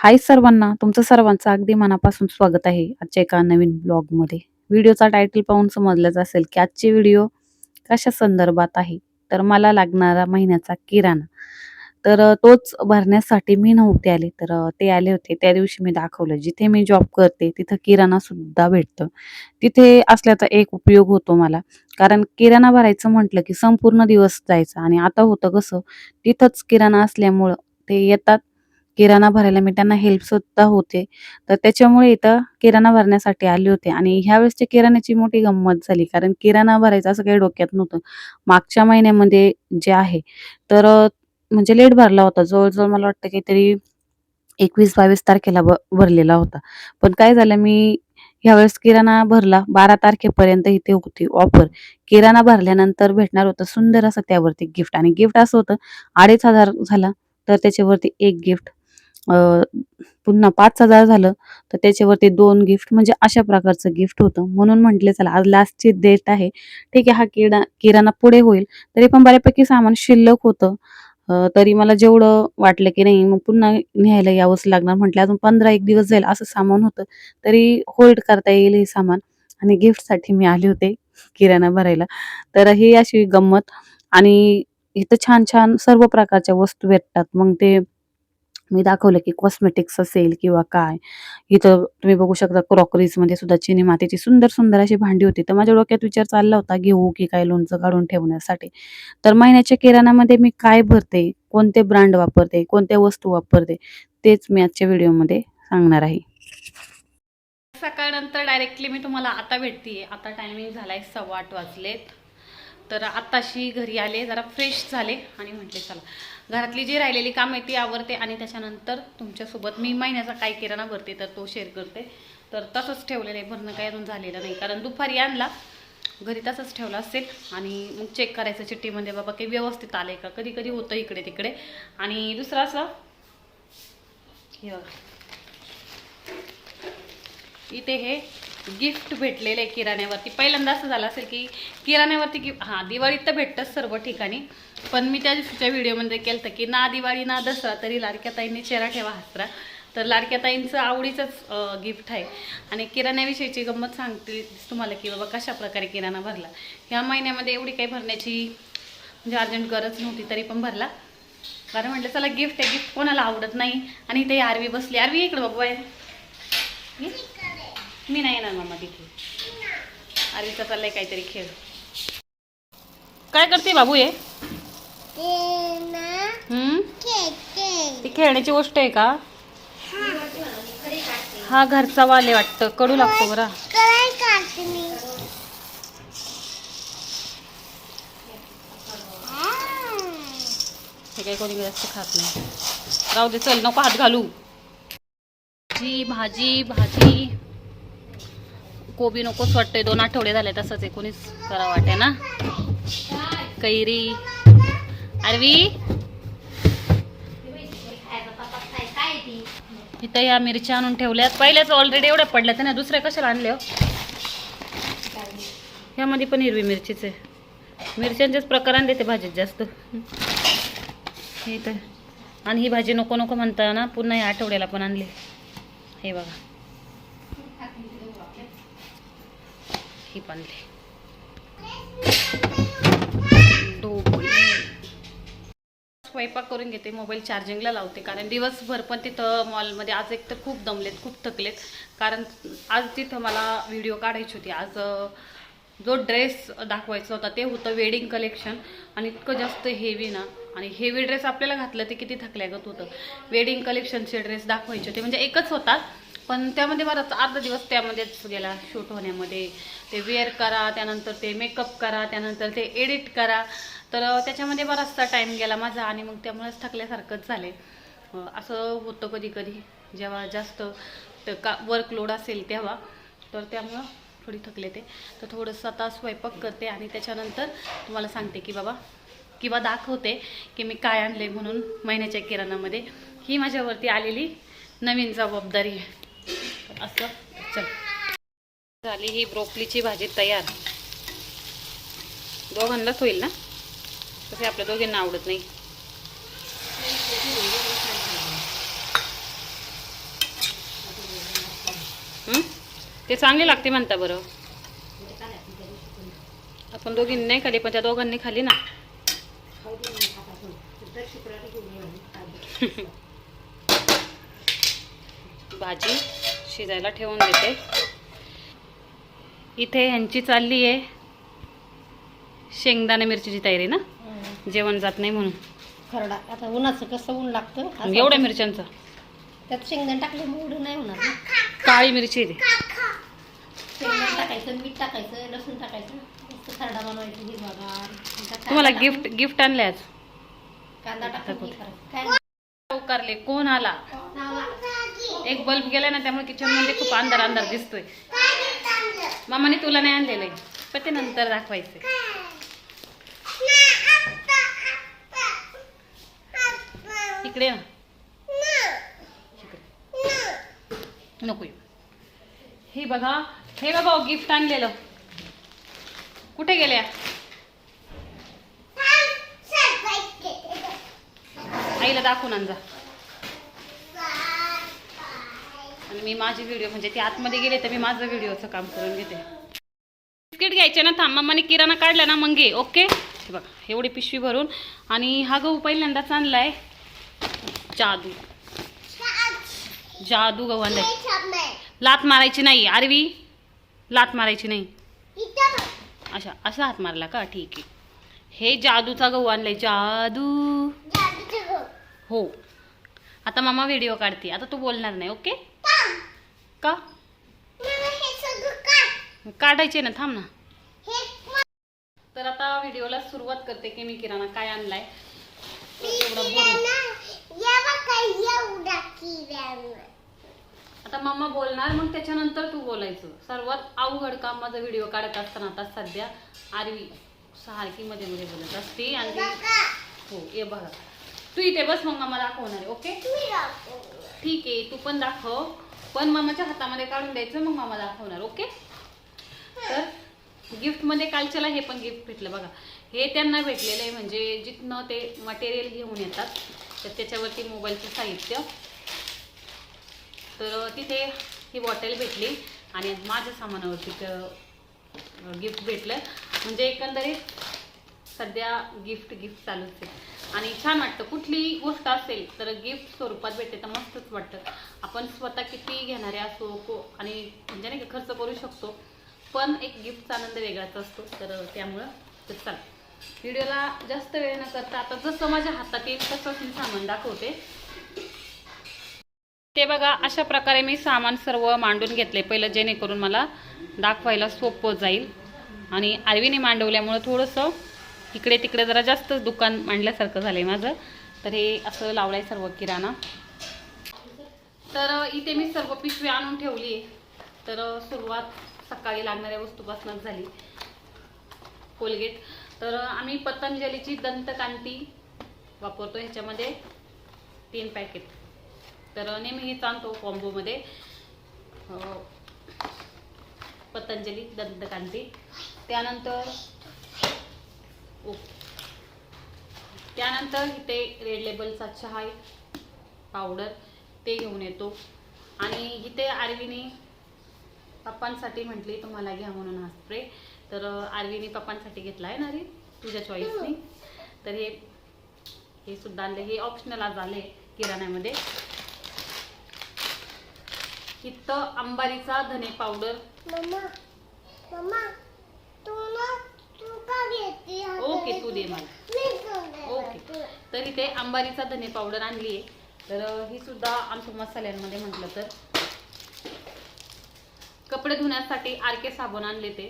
हाय सर्वांना, तुमचं सर्वांचं अगदी मनापासून स्वागत आहे आजच्या एका नवीन ब्लॉगमध्ये. व्हिडिओचा टायटल पाहून समजलंच असेल की आजची व्हिडिओ कशा संदर्भात आहे. तर मला लागणारा महिन्याचा किराणा. तर तोच भरण्यासाठी मी नव्हते आले, तर ते आले होते. त्या दिवशी मी दाखवलं. जिथे मी जॉब करते तिथं किराणा सुद्धा भेटतं. तिथे असल्याचा एक उपयोग होतो मला. कारण किराणा भरायचं म्हटलं की संपूर्ण दिवस जायचा आणि आता होतं कसं, तिथंच किराणा असल्यामुळं ते येतात किराणा भरायला मी त्यांना हेल्प सुद्धा होते. तर त्याच्यामुळे इथं किराणा भरण्यासाठी आले होते आणि ह्यावेळेसच्या किराण्याची मोठी गंमत झाली. कारण किराणा भरायचं असं काही डोक्यात नव्हतं. मागच्या महिन्यामध्ये जे आहे, तर म्हणजे लेट भरला होता. जवळजवळ मला वाटतं काहीतरी 21-22 तारखेला भरलेला होता. पण काय झालं मी ह्यावेळेस किराणा भरला 12 तारखेपर्यंत इथे होती ऑफर. किराणा भरल्यानंतर भेटणार होतं सुंदर असं त्यावरती गिफ्ट आणि गिफ्ट असं होतं 2500 झाला, तर त्याच्यावरती एक गिफ्ट. पुन्हा पाच हजार झालं, तर त्याच्यावरती दोन गिफ्ट म्हणजे अशा प्रकारचं गिफ्ट होतं. म्हणून म्हटले चला आज लास्टची डेट आहे. ठीक आहे हा किडा किराणा पुढे होईल. तरी पण बऱ्यापैकी सामान शिल्लक होतं. तरी मला जेवढं वाटलं की नाही मग पुन्हा न्यायला यावंच लागणार. म्हटलं अजून 15-1 दिवस जाईल असं सामान होतं. तरी होल्ड करता येईल हे सामान आणि गिफ्टसाठी मी आले होते किराणा भरायला. तर ही अशी गंमत आणि इथं छान-छान सर्व प्रकारच्या वस्तू भेटतात. मग ते मी दाखवलं की कॉस्मेटिक्स असेल किंवा काय. इथं तुम्ही बघू शकता क्रॉकरीजमध्ये सुद्धा चिनी मातीची सुंदर-सुंदर अशी भांडी होती. तर माझ्या डोक्यात विचार चालला होता घेऊ की काय लोणचं काढून ठेवण्यासाठी. तर महिन्याच्या किराणामध्ये मी काय भरते, कोणते ब्रँड वापरते, कोणत्या वस्तू वापरते, तेच मी आजच्या व्हिडिओमध्ये सांगणार आहे. सकाळनंतर डायरेक्टली मी तुम्हाला आता भेटते आता टायमिंग झालाय सव्वा आठ वाजलेत तर आत्ताशी घरी आले जरा फ्रेश झाले आणि म्हटले चला घरातली जी राहिलेली काम आहे ती आवरते आणि त्याच्यानंतर तुमच्यासोबत मी महिन्याचा काय किराणा भरते तर तो शेअर करते. तर तसंच ठेवलेलं आहे. भरणं काही अजून झालेलं नाही. कारण दुपारी आणला घरी तसंच ठेवला असेल. आणि मग चेक करायचं चिठ्ठीमध्ये बाबा काही व्यवस्थित आलंय का? कधी कधी होतं इकडे तिकडे. आणि दुसरं असं हे बघा. इथे हे गिफ्ट भेटलेले आहे किराण्यावरती. पहिल्यांदा असं झालं असेल की किराण्यावरती गिफ्ट हां दिवाळीत तर भेटतंच सर्व ठिकाणी. पण मी त्या दिवशीच्या व्हिडिओमध्ये केलं होतं की ना दिवाळी ना दसरा तरी लाडक्या ताईंनी चेहरा ठेवा हसरा तर लाडक्या ताईंचं आवडीचंच गिफ्ट आहे. आणि किराण्याविषयीची गंमत सांगते तुम्हाला की बाबा कशा प्रकारे किराणा भरला. ह्या महिन्यामध्ये एवढी काही भरण्याची म्हणजे अर्जंट गरज नव्हती तरी पण भरला. कारण म्हटलं चला गिफ्ट आहे गिफ्ट कोणाला आवडत नाही. आणि ते आरवी बसली. आरवी इकडं बाबा आहे मी नाही येणार मामा तिथे. आरवीचा चाललाय काहीतरी खेळ. काय करते बाबू हे? ती खेळण्याची गोष्ट आहे का? हा घरचा वाले वाटतं. कडू लागतो बरा. हे काही कोणी जास्त खात नाही. राहू दे चल नको हात घालू. भाजी भाजी भाजी. कोबी नकोच वाटतंय. दोन आठवडे झाले तसंच आहे कोणीच करा वाटे ना? कैरी. अरवी इथं या मिरच्या आणून ठेवल्यात. पहिल्याच ऑलरेडी एवढ्या पडल्या तर ना दुसऱ्या कशाला आणल्या हो? ह्यामध्ये पण हिरवी मिरचीच आहे. मिरच्यांचेच प्रकार आणले ते भाजीत जास्त. हे तर आणि ही भाजी नको नको म्हणता ना पुन्हा या आठवड्याला पण आणली. हे बघा. ही पण आणली स्वयंपाक करून घेते मोबाईल चार्जिंगला लावते. कारण दिवसभर पण तिथं मॉलमध्ये आज एक तर खूप दमलेत खूप थकलेत. कारण आज तिथं मला व्हिडिओ काढायची होती. आज जो ड्रेस दाखवायचा होता ते होतं वेडिंग कलेक्शन आणि इतकं जास्त हेवी ना. आणि हेवी ड्रेस आपल्याला घातलं ते किती थकल्यागत होतं. वेडिंग कलेक्शनचे ड्रेस दाखवायचे होते. म्हणजे एकच होता. पण त्यामध्ये बराच अर्धा दिवस त्यामध्येच गेला शूट होण्यामध्ये. ते वेअर करा त्यानंतर ते मेकअप करा त्यानंतर ते एडिट करा. तर त्याच्यामध्ये बराचसा टाईम गेला माझा आणि मग त्यामुळेच थकल्यासारखंच झाले असं होतं कधी कधी जेव्हा जास्त का वर्कलोड असेल तेव्हा. तर त्यामुळं थोडी थकले ते. तर थोडंसं आता स्वयंपाक करते आणि त्याच्यानंतर तुम्हाला सांगते की बाबा किंवा दाखवते की मी काय आणले म्हणून महिन्याच्या किराणामध्ये. ही माझ्यावरती आलेली नवीन जबाबदारी आहे. असं? चल. झाली ही ब्रोकलीची भाजी तयार. दोघांनाच होईल ना? तसे आपल्या दोघींना आवडत नाही. ते चांगले लागते म्हणता बरं. आपण दोघींनी नाही खाली पण त्या दोघांनी खाली ना. भाजी शिजायला ठेवून देते. इथे ह्यांची चालली आहे. शेंगदाणे मिरचीची तयारी ना? जेवण जात नाही म्हणून. खरडा. आता उन्हाचं कसं ऊन लागतं? एवढ्या मिरच्यांचं. त्यात शेंगदाण टाकले मूड नाही होणार काळी मिरची आहे. शेंगदाण टाकायचं मीठ टाकायचं लसूण टाकायचं. खरडा बनवायचं हिरवागार तुम्हाला गिफ्ट गिफ्ट आणले आज. कांदा. काय? उकारले कोण आला? एक बल्ब गेला ना त्यामुळे किचनमध्ये खूप अंधार अंधार दिसतोय. मामाने तुला नाही आणलेलं आहे पण ते नंतर दाखवायचं इकडे ना. इकडे. नको हे बघा हे बघा हो, गिफ्ट आणलेलं. कुठे गेल्या? आईला दाखवून आणजा जा आणि मी माझी व्हिडिओ म्हणजे ते आतमध्ये गेले तर मी माझं व्हिडिओचं काम करून घेते. बिस्किट घ्यायचे ना थांब मम्माने किराणा काढला ना मग घे ओके हे बघा एवढी पिशवी भरून. आणि हा गहू पहिल्यांदाच आणलाय. जादू. जादू गहू आणलाय. लात मारायची नाही आरवी. लात मारायची नाही. अशा असा हात मारला का? ठीक आहे. हे जादूचा गहू आणलाय जादू. हो. आता मामा व्हिडिओ काढते आता तू बोलणार नाही ओके का? काढायचे ना थांब ना. तर आता व्हिडिओला सुरुवात करते की मी किराणा काय आणलाय. आता मम्मा बोलणार मग त्याच्यानंतर तू बोलायचं. सर्वात अवघड काम माझा व्हिडिओ काढत असताना आता सध्या आरवी सारखी मध्ये मध्ये बोलत असते आणि हो ये बघा. तू इथे बस मग मामा दाखवणार आहे ओके? ठीक आहे तू पण दाखव. पण मामाच्या हातामध्ये काढून द्यायचं मग मामा दाखवणार ओके? तर गिफ्टमध्ये कालच्याला हे पण गिफ्ट भेटलं बघा. हे त्यांना भेटलेलं आहे म्हणजे जिथनं ते मटेरियल घेऊन येतात तर त्याच्यावरती मोबाईलचं साहित्य. तर तिथे ही बॉटल भेटली आणि माझ्या सामानावरती गिफ्ट भेटलं. म्हणजे एकंदरीत सध्या गिफ्ट गिफ्ट चालूच आहे. आणि छान वाटतं. कुठलीही गोष्ट असेल तर गिफ्ट स्वरूपात भेटते तर मस्तच वाटतं. आपण स्वतः किती घेणारे असो को आणि म्हणजे नाही का खर्च करू शकतो पण एक गिफ्टचा आनंद वेगळाच असतो. तर त्यामुळं तर चला व्हिडिओला जास्त वेळ न करता आता जसं माझ्या हातात येईल तसंच मी सामान दाखवते. ते बघा अशा प्रकारे मी सामान सर्व मांडून घेतले. पहिलं जेणेकरून मला दाखवायला सोपं जाईल. आणि आरवीने मांडवल्यामुळं थोडंसं इकडे तिकडे जरा जास्त दुकान मांडल्यासारखं झालंय माझं. तर हे असं लावलंय सर्व किराणा. तर इथे मी सर्व पिशवी आणून ठेवली तर सुरुवात सकाळी लागणाऱ्या वस्तूपासूनच झाली. कोलगेट तर आम्ही पतंजलीची दंतकांती वापरतो ह्याच्यामध्ये. तीन पॅकेट तर नेहमी हेच आणतो कॉम्बोमध्ये पतंजली दंतकांती त्यानंतर ओके. त्यानंतर इथे रेड लेबलचा चहा आहे पावडर ते घेऊन येतो. आणि इथे आरवीने पप्पांसाठी म्हटली तुम्हाला घ्या म्हणून हा स्प्रे तर आरवीने पप्पांसाठी घेतला आहे ना रे तुझ्या चॉईसनी तर हे हे सुद्धा आले हे ऑप्शनल आज आले किराण्यामध्ये. इथं अंबारीचा धने पावडर ओके तू दे मला. ओके. तर इथे अंबारीचा धने पावडर आणली आहे तर ही सुद्धा आणतो मसाल्यांमध्ये म्हटलं तर. कपडे धुण्यासाठी आरके साबण आणले ते.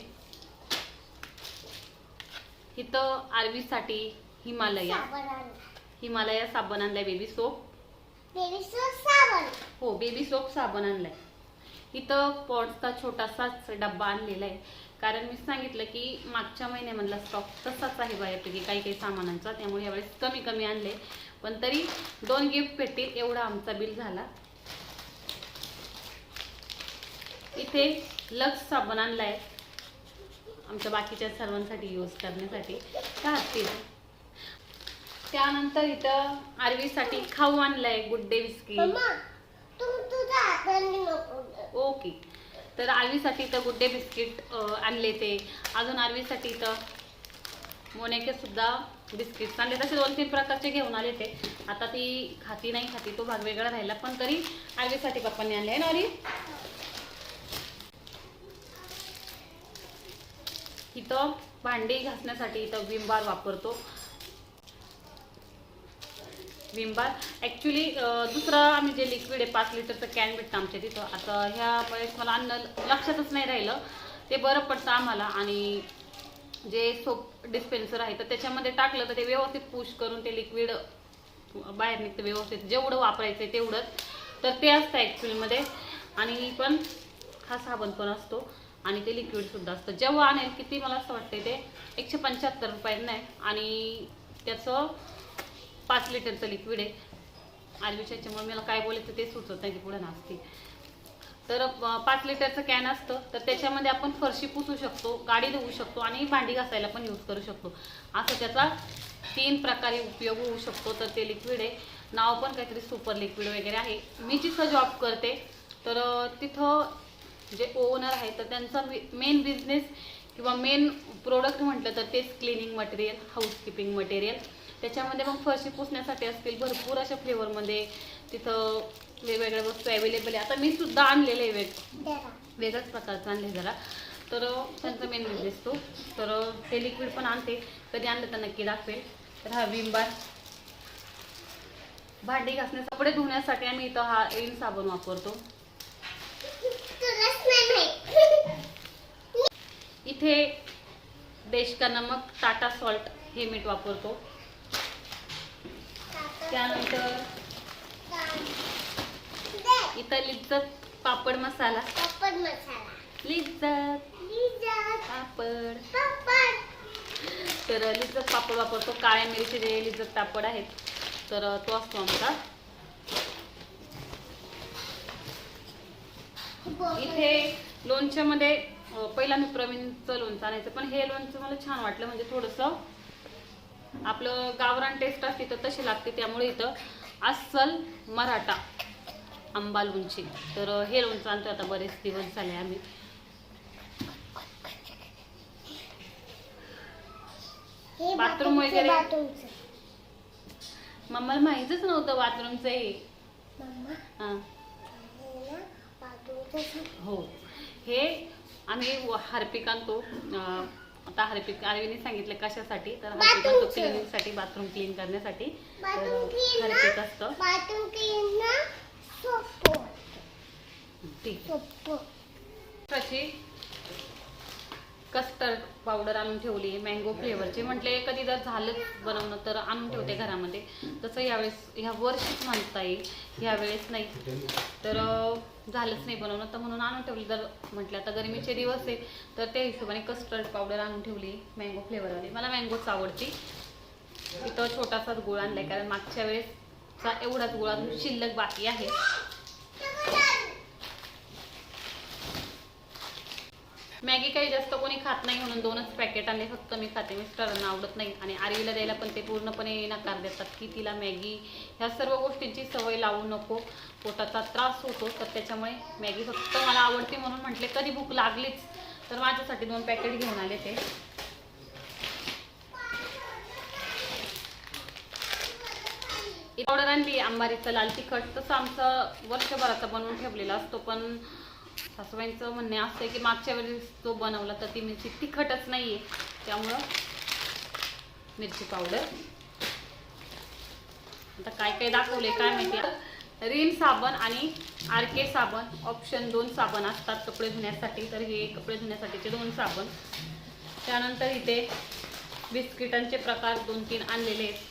इथं आरवीसाठी हिमालया. हिमालया साबण आणलाय बेबी सोप हो बेबी सोप साबण आणलाय. इथं पॉन्ड्सचा छोटासाच डब्बा आणलेला आहे. कारण मी सांगितलं की मागच्या महिन्यामधला स्टॉक तसाच आहे बऱ्यापैकी काही काही सामानांचा त्यामुळे यावेळेस कमी कमी आणले. पण तरी दोन गिफ्ट भेटतील एवढा आमचा बिल झाला. इथे लक्स साबण आणलाय. आमच्या बाकीच्या सर्वांसाठी यूज करण्यासाठी. का असतील त्यानंतर इथं आरवीसाठी खाऊ आणलाय गुड डे बिस्किट ओके तर आरवीसाठी इथं गुड्डे बिस्किट आणले ते. अजून आरवीसाठी इथं मोनेकेसुद्धा बिस्किट्स आणले. तसे दोन तीन प्रकारचे घेऊन आले ते. आता ती खाती नाही खाती तो भाग वेगळा राहिला. पण तरी आरवीसाठी पप्पांनी आणले. आहे ना अरी इथं भांडी घासण्यासाठी इथं विम बार वापरतो. विम बार ॲक्च्युली दुसरं आम्ही जे लिक्विड आहे पाच लिटरचं कॅन भेटतं आमच्या तिथं. आता ह्या वेळेस मला अन्न लक्षातच नाही राहिलं. ते बरं पडतं आम्हाला आणि जे सोप डिस्पेन्सर आहे तर त्याच्यामध्ये टाकलं तर ते व्यवस्थित पुश करून ते लिक्विड बाहेर निघतं व्यवस्थित. जेवढं वापरायचं आहे तेवढंच. तर ते असतं ॲक्च्युअलमध्ये आणि पण हा साबण पण असतो आणि ते लिक्विडसुद्धा असतं. जेव्हा आणेल किती मला असं वाटतं ते एकशे पंच्याहत्तर रुपयांना आहे आणि त्याचं पाच लिटरचं लिक्विड आहे. आरवीच्या याच्यामुळे मला काय बोलायचं ते सुचत नाही की पुढे नाचते. तर पाच लिटरचं कॅन असतं. तर त्याच्यामध्ये आपण फरशी पुसू शकतो गाडी धुवू शकतो आणि भांडी घासायला पण यूज करू शकतो. असं त्याचा तीन प्रकारे उपयोग होऊ शकतो. तर ते लिक्विड आहे. नाव पण काहीतरी सुपर लिक्विड वगैरे आहे. मी जिथं जॉब करते तर तिथं जे ओनर आहे तर त्यांचा मेन बिझनेस किंवा मेन प्रोडक्ट म्हटलं तर तेच क्लिनिंग मटेरियल हाऊसकीपिंग मटेरियल त्याच्यामध्ये मग फरशी पुसण्यासाठी असतील भरपूर अशा फ्लेवरमध्ये तिथं वेगवेगळ्या वस्तू अवेलेबल आहे. आता मी सुद्धा आणलेले आहे वेग वेगळ्याच प्रकारचं आणले जरा. तर त्यांचा मेन बिझनेस तो. तर ते लिक्विड पण आणते. कधी आणलं तर नक्की दाखवेल. तर हा विम बार भांडी घासण्यास कपडे धुण्यासाठी आम्ही इथं हा एल साबण वापरतो. इथे देश का नमक टाटा सॉल्ट हे मीठ वापरतो. त्यानंतर इथं लिज्जत पापड मसाला. लिज्जत. पापड. तर लिज्जत पापड वापरतो. काळ्या मिरची जे लिज्जत पापड आहेत. तर तो असतो आमचा. इथे लोणच्यामध्ये पहिला मी प्रवीणचं लोणचं आणायचं पण हे लोणचं मला छान वाटलं. म्हणजे थोडंसं आपलं गावरान टेस्ट असते तर तशी लागते. त्यामुळे इथं अस्सल मराठा आंबा लोणची. तर हे लोणचं आणतो आता बरेच दिवस झाले आम्ही. बाथरूम वगैरे? मम्माला माहीतच नव्हतं बाथरूमचं हे. हां. हो. आम्ही हार्पिक आणतो. आता हार्पिक आरवीने सांगितलं कशासाठी? तर हार्पिक आणतो क्लिनिंगसाठी बाथरूम क्लीन करण्यासाठी. तर हार्पिक असतं. ठीक कस्टर्ड पावडर आणून ठेवली मँगो फ्लेवरची म्हटले कधी जर झालंच बनवणं तर आणून ठेवते घरामध्ये. तसं यावेळेस ह्या वर्षीच म्हणता येईल ह्यावेळेस नाही. तर झालंच नाही बनवणं. तर म्हणून आणून ठेवली. जर म्हटलं आता गरमीचे दिवस आहे तर त्या हिशोबाने कस्टर्ड पावडर आणून ठेवली मँगो फ्लेवरवाली मला मँगोच आवडती. इथं छोटासाच गुळ आणलाय कारण मागच्या वेळेसचा एवढाच गुळ अजून शिल्लक बाकी आहे. मॅगी काही जास्त कोणी खात नाही म्हणून दोनच पॅकेट आणले. फक्त मी खाते. मिस्टरांना आवडत नाही. आणि आरवीला द्यायला पण ते पूर्णपणे नकार देतात की तिला मॅगी ह्या सर्व गोष्टींची सवय लावू नको. पोटाचा त्रास होतो. तर त्याच्यामुळे मॅगी फक्त मला आवडते म्हणून म्हटले कधी भूक लागलीच तर माझ्यासाठी दोन पॅकेट घेऊन आले ते. पावडर आणली अंबारीचं लाल तिखट. तसं आमचं वर्षभराचा बनवून ठेवलेला असतो पण सासूबाईंचं म्हणणे असं आहे की मागच्या वेळेस तो बनवला तर ती मिरची तिखटच नाही आहे त्यामुळं मिरची पावडर आता काय काय दाखवले काय माहिती रिन साबण आणि आर के साबण ऑप्शन दोन साबण असतात कपडे धुण्यासाठी. तर हे कपडे धुण्यासाठीचे दोन साबण. त्यानंतर इथे बिस्किटांचे प्रकार दोन तीन आणलेले आहेत.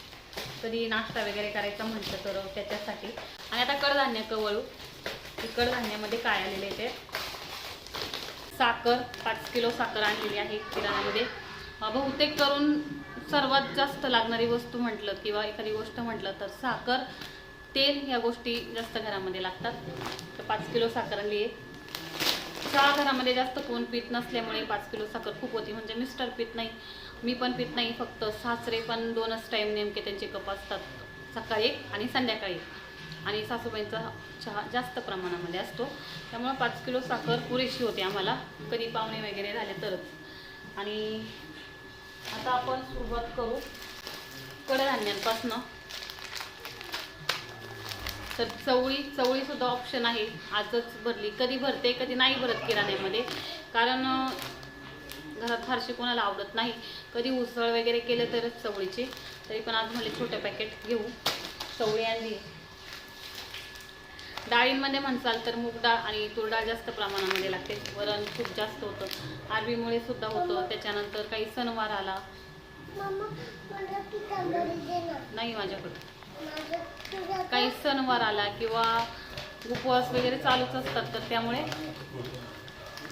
कधी नाश्ता वगैरे करायचा म्हटलं तर त्याच्यासाठी. आणि आता कडधान्य कवळू हे कडधान्यामध्ये काय आलेले आहे ते? साखर पाच किलो साखर आणलेली आहे किराणामध्ये बहुतेक करून सर्वात जास्त लागणारी वस्तू म्हटलं किंवा एखादी गोष्ट म्हटलं तर साखर तेल ह्या गोष्टी जास्त घरामध्ये लागतात. तर पाच किलो साखर आणली आहे. चहा घरामध्ये जास्त कोण पीत नसल्यामुळे पाच किलो साखर खूप होती. म्हणजे मिस्टर पीत नाही मी पण पीत नाही. फक्त सासरे पण दोनच टाईम नेमके त्यांचे कप असतात सकाळी एक आणि संध्याकाळी एक. आणि सासूबाईंचा चहा जास्त प्रमाणामध्ये असतो. त्यामुळं पाच किलो साखर पुरेशी होते आम्हाला. कधी पाहुणे वगैरे झाले तरच. आणि आता आपण सुरुवात करू. कडधान्यांपासनं. तर चवळी चवळीसुद्धा ऑप्शन आहे. आजच भरली. कधी भरते कधी नाही भरत किराण्यामध्ये. कारण घरात फारशी कोणाला आवडत नाही. कधी उसळ वगैरे केलं तरच चवळीची. तरी पण आज मला छोटं पॅकेट घेऊ. चवळी आणली. डाळींमध्ये म्हणसाल तर मूग डाळ आणि तूर डाळ जास्त प्रमाणामध्ये लागते. वरण खूप जास्त होतं. आरबीमुळे सुद्धा होतं. त्याच्यानंतर काही सणवार आला. नाही माझ्याकडं. काही सणवार आला किंवा उपवास वगैरे चालूच असतात तर त्यामुळे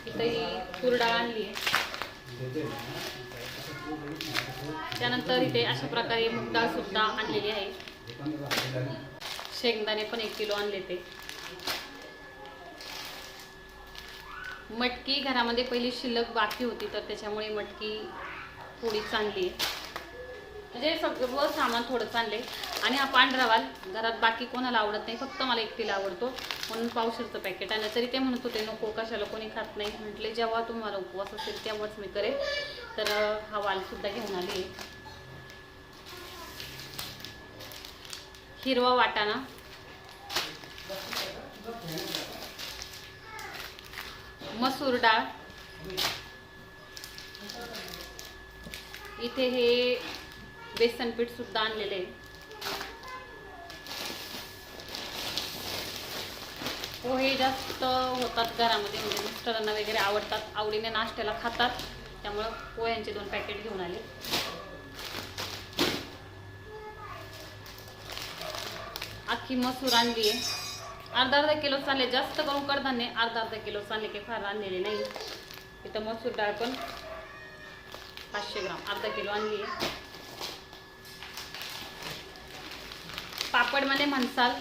इथं ही तूर डाळ आणली आहे. त्यानंतर इथे अशा प्रकारे मूग डाळ सुद्धा आणलेली आहे. शेंगदाणे पण एक किलो आणले ते. मटकी घरामध्ये पहिली शिल्लक बाकी होती तर त्याच्यामुळे मटकी थोडी चांगली म्हणजे सगळं सामान थोडं आणले आणि हा पांढरा वाल घरात बाकी कोणाला आवडत नाही फक्त मला एकटीला आवडतो. म्हणून पावशरचं पॅकेट आणलं. तरी ते म्हणत होते नको कशाला कोणी खात नाही. म्हटले जेव्हा तुम्हाला उपवास असेल तेव्हाच मी करेल तर हा वालसुद्धा घेऊन आली हिरवा वाटाणा. मसूर डाळ. इथे हे बेसन पीठ सुद्धा आणलेले आहे. हो, पोहे जास्त होतात घरामध्ये म्हणजे मिस्टरांना वगैरे आवडतात. आवडीने नाश्त्याला खातात. त्यामुळं पोह्यांचे दोन पॅकेट घेऊन आले. अख्खी मसूर आणली आहे. अर्धा अर्धा किलो चालले जास्त करून कडधान्य अर्धा अर्धा किलो चालले की फार आणलेले नाही. इथं मसूर डाळ पण पाचशे ग्राम अर्धा किलो आणली आहे. पापडमध्ये म्हणसाल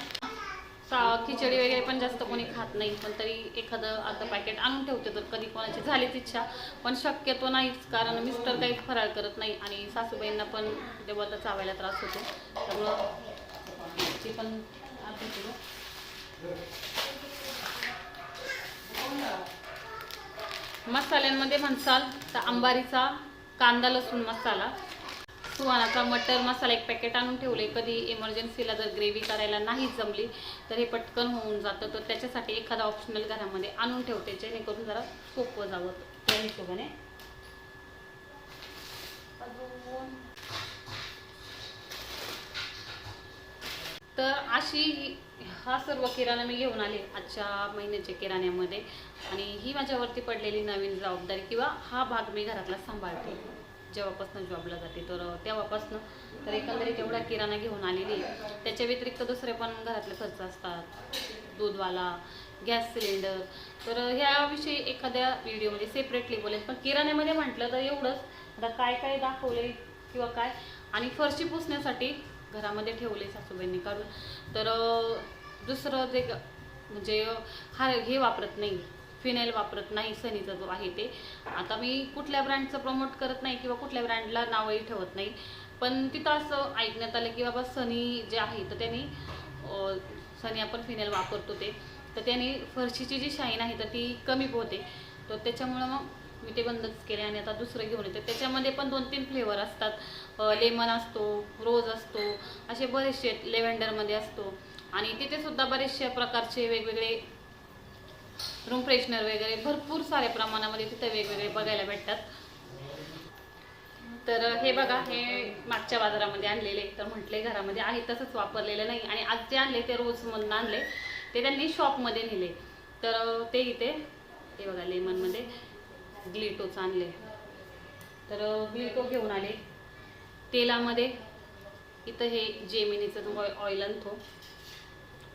खिचडी वगैरे पण जास्त कोणी खात नाही पण तरी एखादं अर्धं पॅकेट आणून ठेवते तर कधी कोणाची झालीच इच्छा. पण शक्यतो नाहीच कारण मिस्टर काही फराळ करत नाही आणि सासूबाईंना पण तेव्हा तर चावायला त्रास होतो. त्यामुळं ती पण अर्धा किलो मसाल्यांमध्ये म्हणसाल तर अंबारीचा कांदा लसूण मसाला सुहानाचा मटर मसाला एक पॅकेट आणून ठेवले. कधी इमर्जन्सीला जर ग्रेव्ही करायला नाही जमली तर हे पटकन होऊन जातं. तर त्याच्यासाठी एखादा ऑप्शनल घरामध्ये आणून ठेवते जेणेकरून जरा सोपं जावं. त्या हिशोबाने तर अशी हा सर्व किराणा मी घेऊन आले आजच्या महिन्याच्या किराण्यामध्ये. आणि ही माझ्यावरती पडलेली नवीन जबाबदारी किंवा हा भाग मी घरातला सांभाळते. जेव्हापासून जॉबला जाते तर तेव्हापासून तर एकंदरीत एवढा किराणा घेऊन आलेली. त्याच्या व्यतिरिक्त दुसरे पण घरातले खर्च असतात. दूधवाला गॅस सिलेंडर. तर ह्याविषयी एखाद्या व्हिडिओमध्ये सेपरेटली बोलेल पण किराण्यामध्ये म्हटलं तर एवढंच. आता काय काय दाखवले किंवा काय? आणि फरशी पुसण्यासाठी घरामध्ये ठेवले सासूबाईंनी. काढून तर दुसरं जे म्हणजे हा हे वापरत नाही. फिनेल वापरत नाही सनीचा जो आहे ते. आता मी कुठल्या ब्रँडचं प्रमोट करत नाही किंवा कुठल्या ब्रँडला नावही ठेवत नाही. पण तिथं असं ऐकण्यात आलं की बाबा सनी जे आहे तर त्यांनी सनी आपण फिनेल वापरतो ते. तर त्याने फरशीची जी शाईन आहे तर ती कमी होते तर त्याच्यामुळं मग मी ते बंदच केले आणि आता दुसरं घेऊन येते. त्याच्यामध्ये पण दोन तीन फ्लेवर असतात. लेमन असतो रोज असतो असे बरेचसे लेव्हेंडरमध्ये असतो. आणि तिथे सुद्धा बरेचशे प्रकारचे वेगवेगळे रूम फ्रेशनर वगैरे भरपूर साऱ्या प्रमाणामध्ये तिथे वेगवेगळे बघायला भेटतात. तर हे बघा हे मागच्या बाजारामध्ये आणलेले तर म्हटले घरामध्ये आहे तसंच वापरलेलं नाही. आणि आज जे आणले ते रोजमधून आणले ते त्यांनी शॉपमध्ये नेले. तर ते इथे हे बघा लेमनमध्ये ग्लिटोच आणले. तर ग्लिटो घेऊन आले. तेलामध्ये इथं हे जेमिनीचं ऑइल आणतो.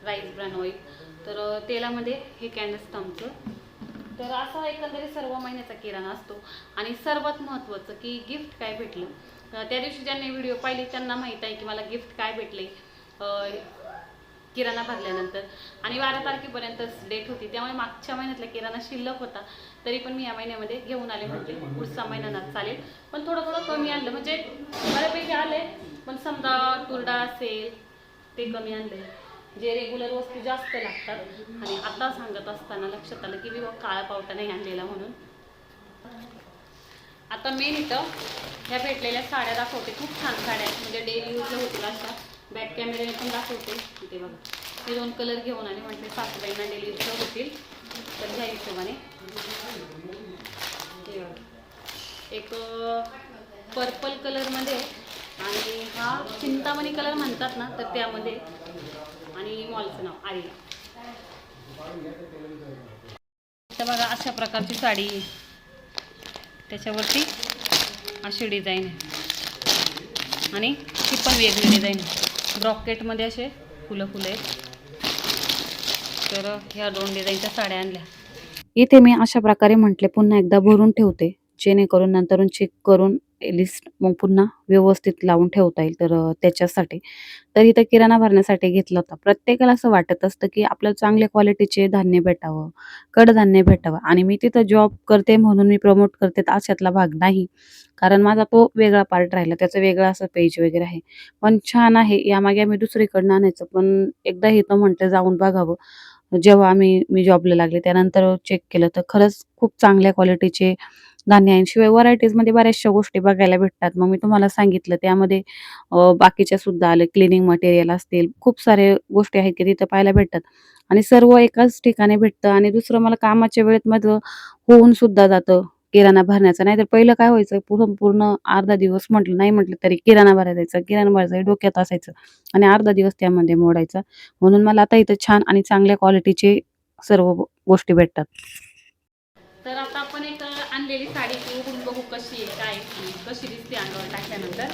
राईस ब्रँड ऑइल तर तेलामध्ये हे कॅनस कॅन्डस्टमचं तर असा एकंदरीत सर्व महिन्याचा किराणा असतो. आणि सर्वात महत्त्वाचं की गिफ्ट काय भेटलं? त्या दिवशी ज्यांनी व्हिडिओ पाहिली त्यांना माहीत आहे की मला गिफ्ट काय भेटले. किराणा भरल्यानंतर. आणि बारा तारखेपर्यंतच डेट होती. त्यामुळे मागच्या महिन्यातला किराणा शिल्लक होता. तरी पण मी या महिन्यामध्ये घेऊन आले म्हणजे पुढचा महिना ना चालेल. पण थोडं थोडं कमी आणलं. म्हणजे बऱ्यापैकी आले. पण समजा तुरडा असेल ते कमी आणले. जे रेग्युलर वस्तू जास्त लागतात. आणि आता सांगत असताना लक्षात आलं की मी काळा पावटा नाही आणलेला म्हणून. आता मेन इथं ह्या भेटलेल्या साड्या दाखवते. खूप छान साड्या आहेत. म्हणजे डेली यूजला होतील अशा. बॅक कॅमेऱ्याने पण दाखवते. ते बघा. हे दोन कलर घेऊन आले म्हटले सासूबाईंना डेली तर होतील तर ह्या हिशोबाने. एक पर्पल कलरमध्ये आणि हा चिंतामणी कलर म्हणतात ना तर त्यामध्ये. आणि मॉलचं नाव आर्या तर बघा अशा प्रकारची साडी. त्याच्यावरती अशी डिझाईन आहे. आणि ती पण वेगळी डिझाईन आहे. ब्रॉकेटमध्ये असे फुलं फुलं. आहेत तर ह्या दोन डिझाईनच्या साड्या आणल्या. इथे मी अशा प्रकारे म्हटले पुन्हा एकदा भरून ठेवते जेणेकरून नंतरून चेक करून लिस्ट मग पुन्हा व्यवस्थित लावून ठेवता येईल तर त्याच्यासाठी. तर इथं किराणा भरण्यासाठी घेतला होता. प्रत्येकाला असं वाटत असतं की आपल्याला चांगल्या क्वालिटीचे धान्य भेटावं कडधान्य भेटावं. आणि मी तिथं जॉब करते म्हणून मी प्रमोट करते तर अशातला भाग नाही. कारण माझा तो वेगळा पार्ट राहिला. त्याचं वेगळं असं पेज वगैरे आहे. पण छान आहे. यामागे आम्ही दुसरीकडनं आणायचं. पण एकदा इथं म्हटलं जाऊन बघावं. जेव्हा आम्ही मी जॉबला लागले त्यानंतर चेक केलं तर खरंच खूप चांगल्या क्वालिटीचे धान्यांशिवाय व्हरायटीजमध्ये बऱ्याचशा गोष्टी बघायला भेटतात. मग मी तुम्हाला सांगितलं त्यामध्ये अ, बाकीच्या सुद्धा आले क्लिनिंग मटेरियल असतील खूप सारे गोष्टी आहेत की तिथं पाहायला भेटतात. आणि सर्व एकाच ठिकाणी भेटतं आणि दुसरं मला कामाच्या वेळेत माझं होऊन सुद्धा जातं किराणा भरण्याचा. नाहीतर पहिलं काय व्हायचं पूर्ण पूर्ण अर्धा दिवस म्हटलं नाही म्हटलं तरी किराणा भरायला जायचं किराणा भरायचं हे डोक्यात असायचं आणि अर्धा दिवस त्यामध्ये मोडायचा. म्हणून मला आता इथं छान आणि चांगल्या क्वालिटीचे सर्व गोष्टी भेटतात. तर आता आपण एक आणलेली साडी उघडून बघू कशी आहे काय कशी दिसते अंगावर टाकल्यानंतर.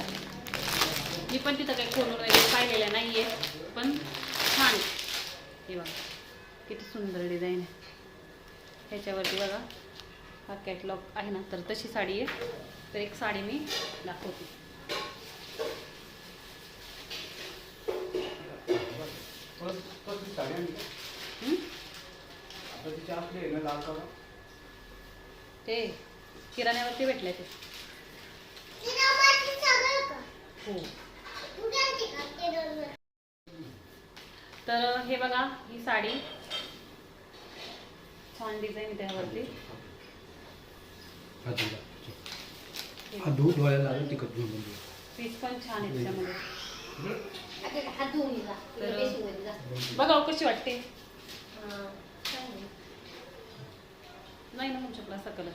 मी पण तिथं काही खोलून वगैरे पाहिलेलं नाही आहे पण छान. हे बघा किती सुंदर डिझाईन आहे. ह्याच्यावरती बघा हा कॅटलॉग आहे ना तर तशी साडी आहे. तर एक साडी मी दाखवते. हं? ते किराण्यावरती भेटले ते. हो. तर हे बघा ही साडी छान डिझाईन त्यावरती हा म्हणजे. पीस पण छान आहे त्याच्यामध्ये. बघा हो कशी वाटते. नाही ना तुमच्याकडे असा कलर.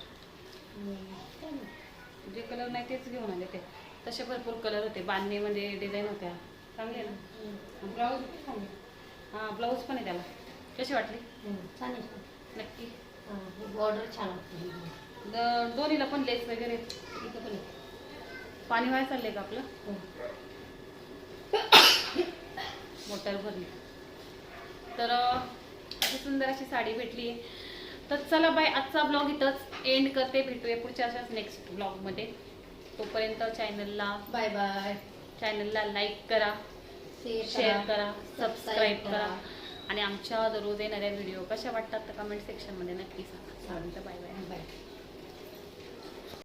जे कलर नाही तेच घेऊन आले ते तसे भरपूर कलर होते बांधणीमध्ये डिझाईन होत्या चांगले आहे ना. ब्लाऊज. हां ब्लाऊज पण आहे त्याला कशी वाटली छान. नक्की हा, हे बॉर्डर छान. द- दोन्हीला पण लेस वगैरे पण. पाणी व्हायला चाललंय का आपलं हम्म. मोटर भरली तर अशी सुंदर अशी साडी भेटली तर चला बाय आजचा ब्लॉग इथंच एंड करते. भेटूया पुढच्या अशाच नेक्स्ट ब्लॉगमध्ये तोपर्यंत चॅनलला बाय बाय चॅनलला लाईक करा शेअर करा सबस्क्राईब करा. आणि आमच्या दररोज येणाऱ्या व्हिडिओ कशा वाटतात तर कमेंट सेक्शनमध्ये नक्की सांगा. Bye bye bye